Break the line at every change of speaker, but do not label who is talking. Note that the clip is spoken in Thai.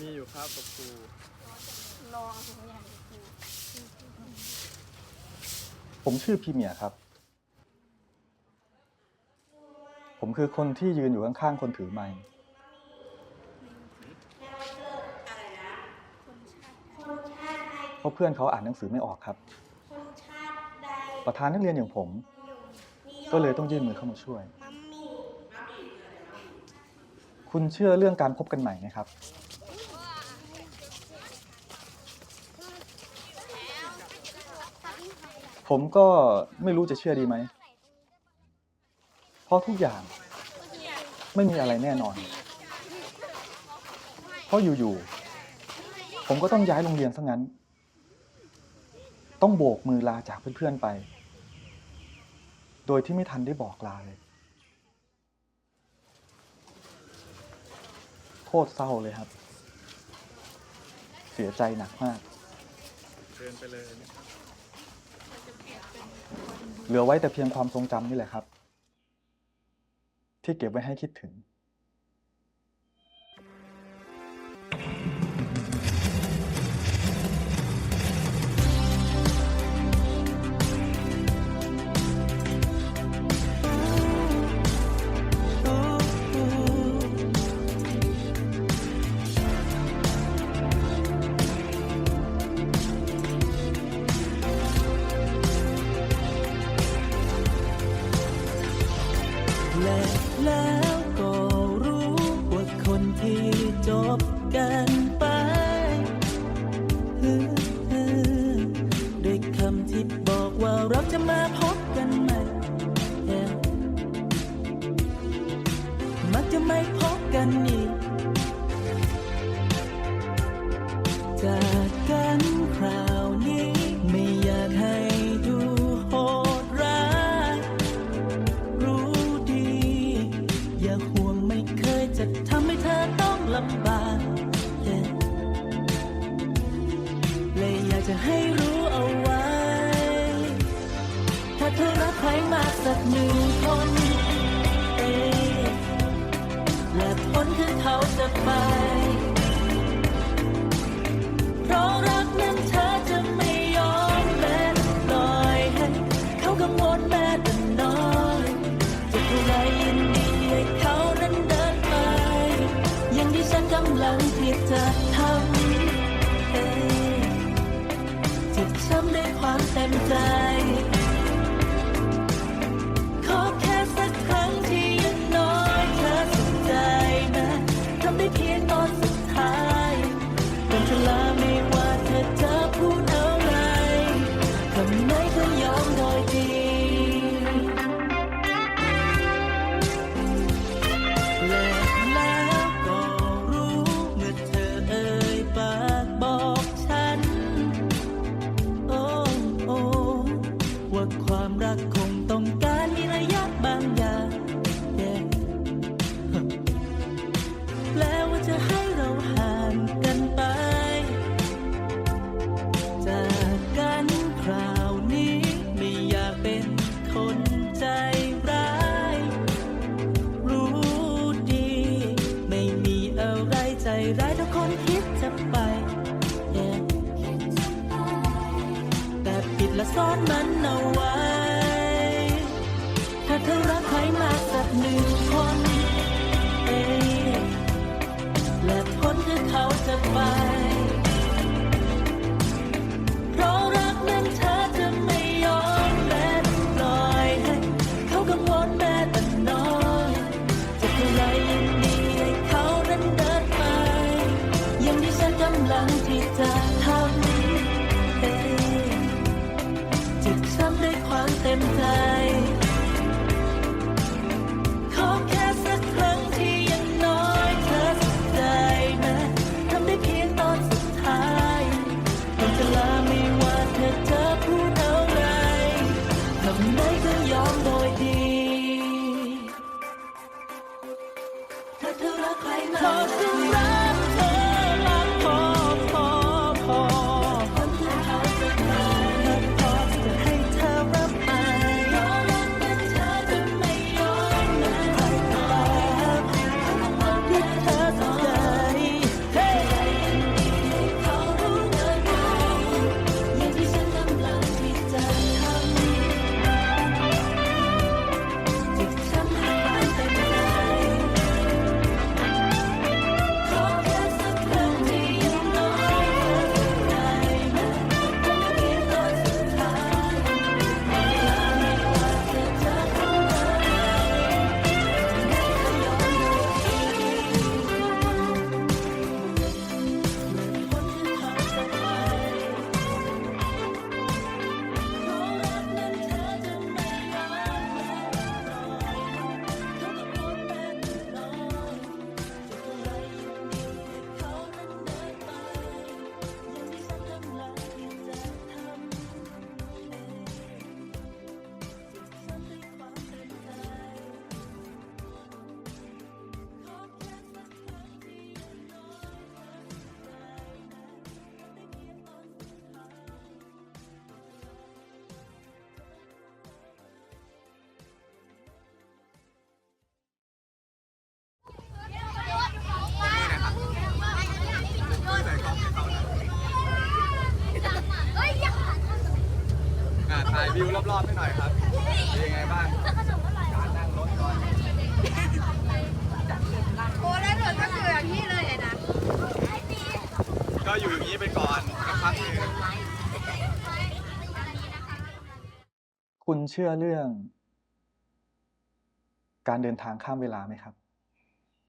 มีอยู่ครับกับครู
รอเอาถุงยางครู
ผมชื่อพีเมียครับ ผมคือคนที่ยืนอยู่ข้างๆคนถือไมค์เพราะเพื่อนเขาอ่านหนังสือไม่ออกครับ ประธานนักเรียนอย่างผม ก็เลยต้องยื่นมือเข้ามาช่วย คุณเชื่อเรื่องการพบกันใหม่ไหมครับ ผมก็ไม่รู้จะเชื่อดีไหม เพราะทุกอย่างไม่มีอะไรแน่นอน เพราะอยู่ๆ ผมก็ต้องย้ายโรงเรียนซะงั้น ต้องโบกมือลาจากเพื่อนๆไป โดยที่ไม่ทันได้บอกลาเลย โคตรเศร้าเลยครับ เสียใจหนักมาก
เกินไปเลยนะครับ
เหลือไว้แต่เพียงความทรงจำนี่แหละครับ ที่เก็บไว้ให้คิดถึง
แล้วก็รู้ว่าคนที่จบกันไปด้วยคำที่ หนึ่งคนเอะและผลคือเขาจะไป เพราะรักนั้นเธอจะไม่ยอมแม้ปล่อยให้เขากังวลแม้แต่น้อยจะเท่าไรยินดีให้เขานั้นเดินไป อย่างที่ฉันกำลังที่จะทำเองจะช้ำด้วยความเต็มใจ ความรัก ใจร้ายทุกคนคิดจะไป Yeah แต่ปิดและซ่อนมันเอาไว้ ถ้าเธอรักใครมากสักหนึ่งคน
วิวรอบๆให้หน่อยครับเป็นยังไงบ้างการนั่งรถก่อน
โอ้แล้วหนูก็คืออย่างนี้เลยไอ้นะ
ก็อยู่อย่างนี้ไปก่อนสักพักหนึงคุณเชื่อเรื่อง การเดินทางข้ามเวลาไหมครับ